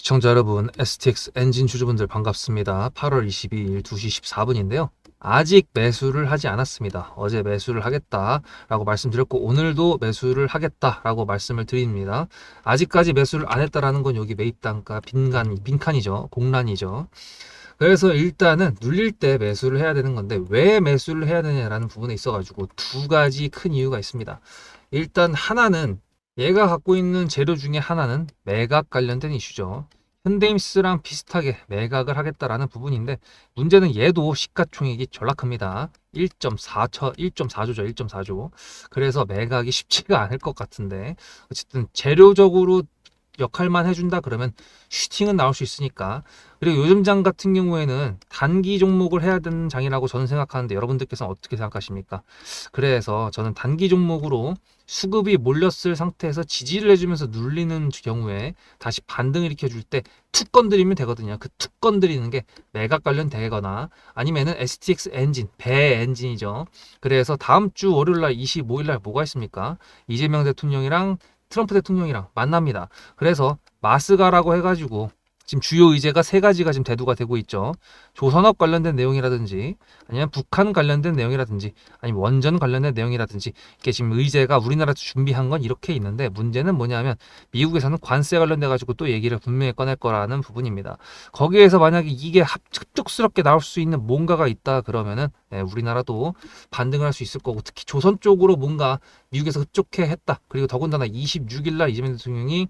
시청자 여러분, STX 엔진 주주분들 반갑습니다. 8월 22일 2시 14분인데요. 아직 매수를 하지 않았습니다. 어제 매수를 하겠다라고 말씀드렸고 오늘도 매수를 하겠다라고 말씀을 드립니다. 아직까지 매수를 안 했다라는 건 여기 매입 단가 빈간 빈칸이죠. 공란이죠. 그래서 일단은 눌릴 때 매수를 해야 되는 건데 왜 매수를 해야 되냐라는 부분에 있어 가지고 두 가지 큰 이유가 있습니다. 일단 하나는 얘가 갖고 있는 재료 중에 하나는 매각 관련된 이슈죠. 현대임스랑 비슷하게 매각을 하겠다라는 부분인데 문제는 얘도 시가총액이 전락합니다. 1.4초, 1.4조죠, 1.4조. 그래서 매각이 쉽지가 않을 것 같은데 어쨌든 재료적으로 역할만 해준다 그러면 슈팅은 나올 수 있으니까 그리고 요즘 장 같은 경우에는 단기 종목을 해야 되는 장이라고 저는 생각하는데 여러분들께서는 어떻게 생각하십니까? 그래서 저는 단기 종목으로 수급이 몰렸을 상태에서 지지를 해주면서 눌리는 경우에 다시 반등을 일으켜줄 때 툭 건드리면 되거든요. 그 툭 건드리는 게 매각 관련되거나 아니면은 STX 엔진, 배 엔진이죠. 그래서 다음 주 월요일 날 25일 날 뭐가 있습니까? 이재명 대통령이랑 트럼프 대통령이랑 만납니다. 그래서 마스가라고 해가지고 지금 주요 의제가 세 가지가 지금 대두가 되고 있죠. 조선업 관련된 내용이라든지 아니면 북한 관련된 내용이라든지 아니면 원전 관련된 내용이라든지 이게 지금 의제가 우리나라에서 준비한 건 이렇게 있는데 문제는 뭐냐면 미국에서는 관세 관련돼 가지고 또 얘기를 분명히 꺼낼 거라는 부분입니다. 거기에서 만약에 이게 합- 흡족스럽게 나올 수 있는 뭔가가 있다 그러면은 예, 우리나라도 반등을 할 수 있을 거고 특히 조선 쪽으로 뭔가 미국에서 흡족해 했다. 그리고 더군다나 26일 날 이재명 대통령이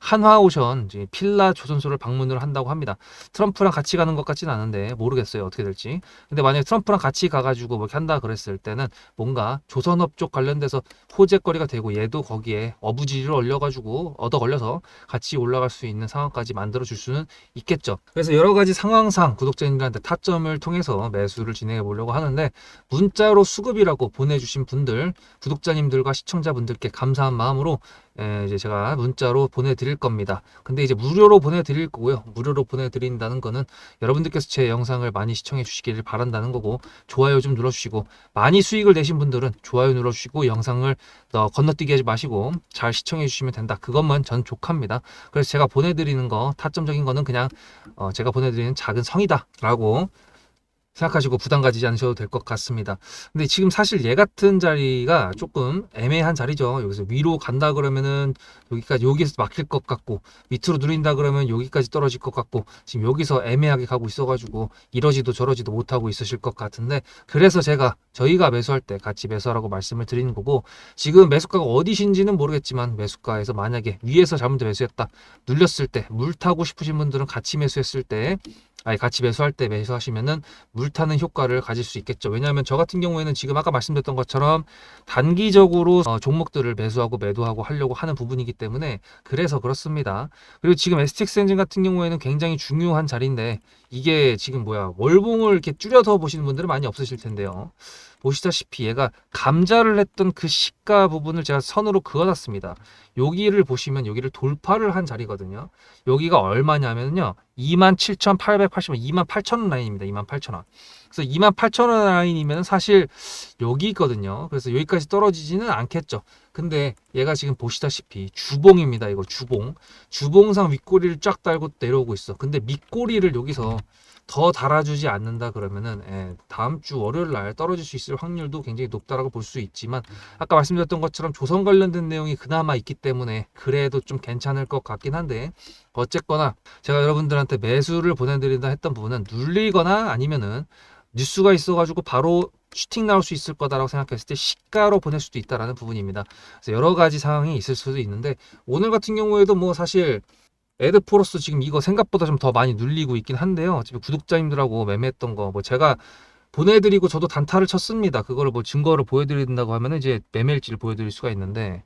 한화오션 필라 조선소를 방문을 한다고 합니다. 트럼프랑 같이 가는 것 같지는 않은데 모르겠어요 어떻게 될지. 근데 만약에 트럼프랑 같이 가가지고 뭐 한다 그랬을 때는 뭔가 조선업 쪽 관련돼서 호재거리가 되고 얘도 거기에 어부지리를 올려가지고 얻어 걸려서 같이 올라갈 수 있는 상황까지 만들어 줄 수는 있겠죠. 그래서 여러 가지 상황상 구독자님들한테 타점을 통해서 매수를 진행해 보려고 하는데 문자로 수급이라고 보내주신 분들 구독자님들과 시청자분들께 감사한 마음으로 예, 이제 제가 문자로 보내드릴 겁니다. 근데 이제 무료로 보내드릴 거고요. 무료로 보내드린다는 거는 여러분들께서 제 영상을 많이 시청해 주시기를 바란다는 거고 좋아요 좀 눌러주시고 많이 수익을 내신 분들은 좋아요 눌러주시고 영상을 어, 건너뛰기 하지 마시고 잘 시청해 주시면 된다. 그것만 전 족합니다. 그래서 제가 보내드리는 거 타점적인 거는 그냥 어, 제가 보내드리는 작은 성이다라고 생각하시고 부담 가지지 않으셔도 될 것 같습니다. 근데 지금 사실 얘 같은 자리가 조금 애매한 자리죠. 여기서 위로 간다 그러면은 여기까지 여기서 막힐 것 같고 밑으로 누린다 그러면 여기까지 떨어질 것 같고 지금 여기서 애매하게 가고 있어가지고 이러지도 저러지도 못하고 있으실 것 같은데 그래서 제가 저희가 매수할 때 같이 매수하라고 말씀을 드리는 거고 지금 매수가가 어디신지는 모르겠지만 매수가에서 만약에 위에서 잘못 매수했다 눌렸을 때 물 타고 싶으신 분들은 같이 매수했을 때 아니 같이 매수할 때 매수하시면은 물 타는 효과를 가질 수 있겠죠. 왜냐하면 저 같은 경우에는 지금 아까 말씀드렸던 것처럼 단기적으로 어, 종목들을 매수하고 매도하고 하려고 하는 부분이기 때문에 그래서 그렇습니다. 그리고 지금 STX 엔진 같은 경우에는 굉장히 중요한 자리인데 이게 지금 뭐야 월봉을 이렇게 줄여서 보시는 분들은 많이 없으실 텐데요. 보시다시피 얘가 감자를 했던 그 시가 부분을 제가 선으로 그어놨습니다. 여기를 보시면 여기를 돌파를 한 자리거든요. 여기가 얼마냐면요. 27,880원, 28,000원 라인입니다. 28,000원. 그래서 28,000원 라인이면 사실 여기 있거든요. 그래서 여기까지 떨어지지는 않겠죠. 근데 얘가 지금 보시다시피 주봉입니다. 이거 주봉. 주봉상 윗꼬리를 쫙 달고 내려오고 있어. 근데 밑꼬리를 여기서 더 달아주지 않는다 그러면은 예, 다음 주 월요일 날 떨어질 수 있을 확률도 굉장히 높다라고 볼 수 있지만 아까 말씀드렸던 것처럼 조선 관련된 내용이 그나마 있기 때문에 그래도 좀 괜찮을 것 같긴 한데 어쨌거나 제가 여러분들한테 매수를 보내드린다 했던 부분은 눌리거나 아니면은 뉴스가 있어가지고 바로 슈팅 나올 수 있을 거다라고 생각했을 때 시가로 보낼 수도 있다라는 부분입니다. 그래서 여러 가지 상황이 있을 수도 있는데 오늘 같은 경우에도 뭐 사실 에드포로스 지금 이거 생각보다 좀 더 많이 눌리고 있긴 한데요. 지금 구독자님들하고 매매했던 거 뭐 제가 보내드리고 저도 단타를 쳤습니다. 그거를 뭐 증거를 보여드린다고 하면은 이제 매매일지를 보여드릴 수가 있는데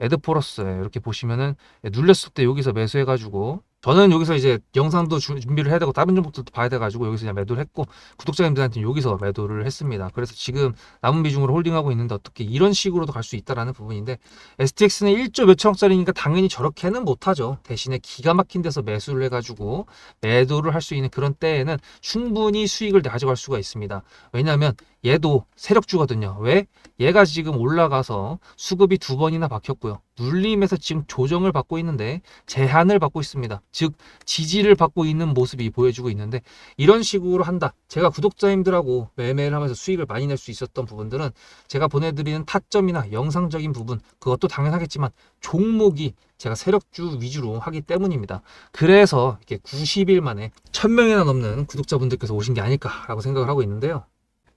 에드포러스 이렇게 보시면은 눌렸을 때 여기서 매수해가지고 저는 여기서 이제 영상도 주- 준비를 해야 되고 다른 종목들도 봐야 돼가지고 여기서 그냥 매도를 했고 구독자님들한테 여기서 매도를 했습니다. 그래서 지금 남은 비중으로 홀딩하고 있는데 어떻게 이런 식으로도 갈 수 있다라는 부분인데 STX는 1조 몇 천억짜리니까 당연히 저렇게는 못하죠. 대신에 기가 막힌 데서 매수를 해가지고 매도를 할 수 있는 그런 때에는 충분히 수익을 가져갈 수가 있습니다. 왜냐하면 얘도 세력주거든요. 왜? 얘가 지금 올라가서 수급이 두 번이나 박혔고요. 눌림에서 지금 조정을 받고 있는데 제한을 받고 있습니다. 즉 지지를 받고 있는 모습이 보여주고 있는데 이런 식으로 한다. 제가 구독자님들하고 매매를 하면서 수익을 많이 낼 수 있었던 부분들은 제가 보내드리는 타점이나 영상적인 부분 그것도 당연하겠지만 종목이 제가 세력주 위주로 하기 때문입니다. 그래서 이렇게 90일 만에 1000명이나 넘는 구독자분들께서 오신 게 아닐까라고 생각을 하고 있는데요.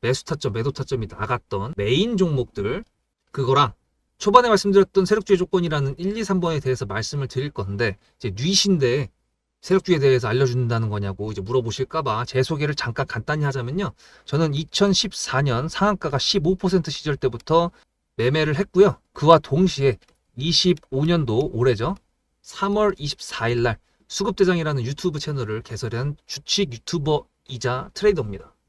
매수 타점, 매도 타점이 나갔던 메인 종목들 그거랑 초반에 말씀드렸던 세력주의 조건이라는 1, 2, 3번에 대해서 말씀을 드릴 건데 이제 뉘신데 세력주에 대해서 알려준다는 거냐고 이제 물어보실까봐 제 소개를 잠깐 간단히 하자면요. 저는 2014년 상한가가 15% 시절 때부터 매매를 했고요. 그와 동시에 25년도 올해죠. 3월 24일 날 수급대장이라는 유튜브 채널을 개설한 주식 유튜버이자 트레이더입니다.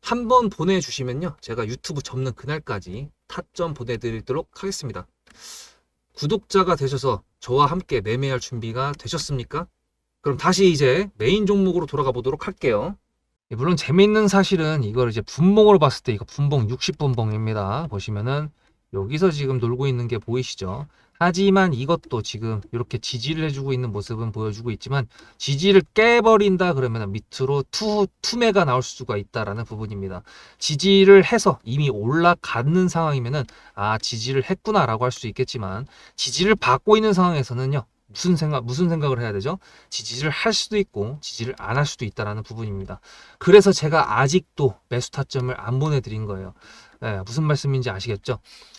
한 번 보내주시면요. 제가 유튜브 접는 그날까지 타점 보내드리도록 하겠습니다. 구독자가 되셔서 저와 함께 매매할 준비가 되셨습니까? 그럼 다시 이제 메인 종목으로 돌아가 보도록 할게요. 예, 물론 재미있는 사실은 이걸 이제 분봉으로 봤을 때 이거 분봉 60분봉입니다. 보시면은 여기서 지금 놀고 있는 게 보이시죠 하지만 이것도 지금 이렇게 지지를 해주고 있는 모습은 보여주고 있지만 지지를 깨버린다 그러면 밑으로 투, 투매가 나올 수가 있다라는 부분입니다. 지지를 해서 이미 올라가는 상황이면은 아 지지를 했구나라고 할 수 있겠지만 지지를 받고 있는 상황에서는요 무슨 생각 무슨 생각을 해야 되죠? 지지를 할 수도 있고 지지를 안 할 수도 있다라는 부분입니다. 그래서 제가 아직도 매수 타점을 안 보내드린 거예요. 예, 무슨 말씀인지 아시겠죠?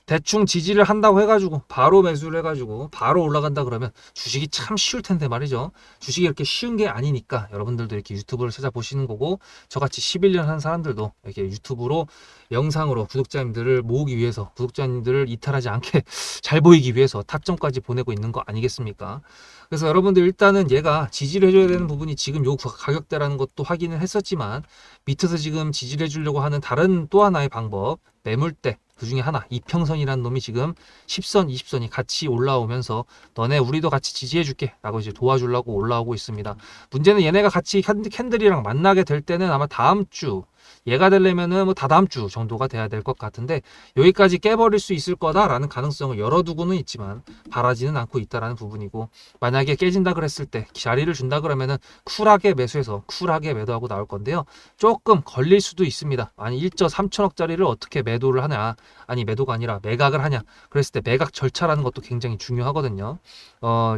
대충 지지를 한다고 해가지고 바로 매수를 해가지고 바로 올라간다 그러면 주식이 참 쉬울 텐데 말이죠. 주식이 이렇게 쉬운 게 아니니까 여러분들도 이렇게 유튜브를 찾아보시는 거고 저같이 11년 한 사람들도 이렇게 유튜브로 영상으로 구독자님들을 모으기 위해서 구독자님들을 이탈하지 않게 잘 보이기 위해서 타점까지 보내고 있는 거 아니겠습니까? 그래서 여러분들 일단은 얘가 지지를 해줘야 되는 부분이 지금 요 가격대라는 것도 확인을 했었지만 밑에서 지금 지지를 해주려고 하는 다른 또 하나의 방법 매물대 그 중에 하나. 이평선이라는 놈이 지금 10선 20선이 같이 올라오면서 너네 우리도 같이 지지해줄게 라고 이제 도와주려고 올라오고 있습니다. 문제는 얘네가 같이 캔- 캔들이랑 만나게 될 때는 아마 다음 주 얘가 되려면은 뭐 다다음 주 정도가 돼야 될 것 같은데 여기까지 깨버릴 수 있을 거다라는 가능성을 열어두고는 있지만 바라지는 않고 있다라는 부분이고 만약에 깨진다 그랬을 때 자리를 준다 그러면은 쿨하게 매수해서 쿨하게 매도하고 나올 건데요. 조금 걸릴 수도 있습니다. 아니 1.3천억짜리를 어떻게 매도를 하냐? 아니 매도가 아니라 매각을 하냐? 그랬을 때 매각 절차라는 것도 굉장히 중요하거든요. 어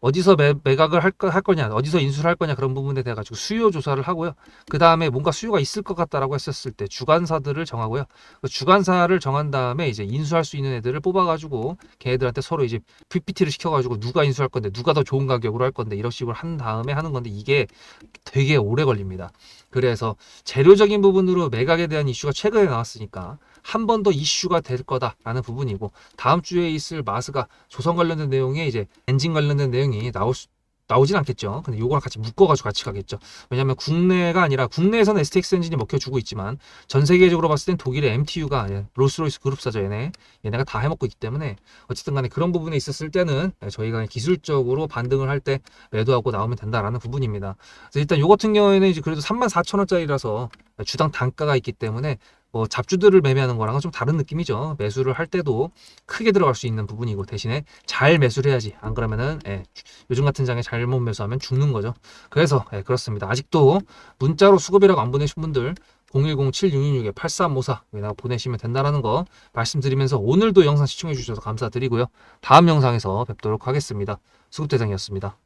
어디서 매, 매각을 할, 거, 할 거냐, 어디서 인수를 할 거냐 그런 부분에 대해 가지고 수요 조사를 하고요. 그 다음에 뭔가 수요가 있을 것 같다라고 했었을 때 주관사들을 정하고요. 그 주관사를 정한 다음에 이제 인수할 수 있는 애들을 뽑아가지고 걔네들한테 서로 이제 PPT를 시켜가지고 누가 인수할 건데 누가 더 좋은 가격으로 할 건데 이런 식으로 한 다음에 하는 건데 이게 되게 오래 걸립니다. 그래서 재료적인 부분으로 매각에 대한 이슈가 최근에 나왔으니까 한 번 더 이슈가 될 거다라는 부분이고 다음 주에 있을 마스가 조선 관련된 내용에 이제 엔진 관련된 내용이 나올 수 나오진 않겠죠. 근데 요거랑 같이 묶어가지고 같이 가겠죠. 왜냐하면 국내가 아니라 국내에서는 STX 엔진이 먹혀주고 있지만 전 세계적으로 봤을 땐 독일의 MTU가 롤스로이스 그룹사죠. 얘네 얘네가 다 해먹고 있기 때문에 어쨌든 간에 그런 부분에 있었을 때는 저희가 기술적으로 반등을 할 때 매도하고 나오면 된다라는 부분입니다. 그래서 일단 요 같은 경우에는 이제 그래도 34,000원짜리라서 주당 단가가 있기 때문에 뭐 잡주들을 매매하는 거랑은 좀 다른 느낌이죠. 매수를 할 때도 크게 들어갈 수 있는 부분이고 대신에 잘 매수를 해야지. 안 그러면은 예, 요즘 같은 장에 잘못 매수하면 죽는 거죠. 그래서 예, 그렇습니다. 아직도 문자로 수급이라고 안 보내신 분들 010-7666-8354 여기다가 보내시면 된다라는 거 말씀드리면서 오늘도 영상 시청해 주셔서 감사드리고요. 다음 영상에서 뵙도록 하겠습니다. 수급대장이었습니다.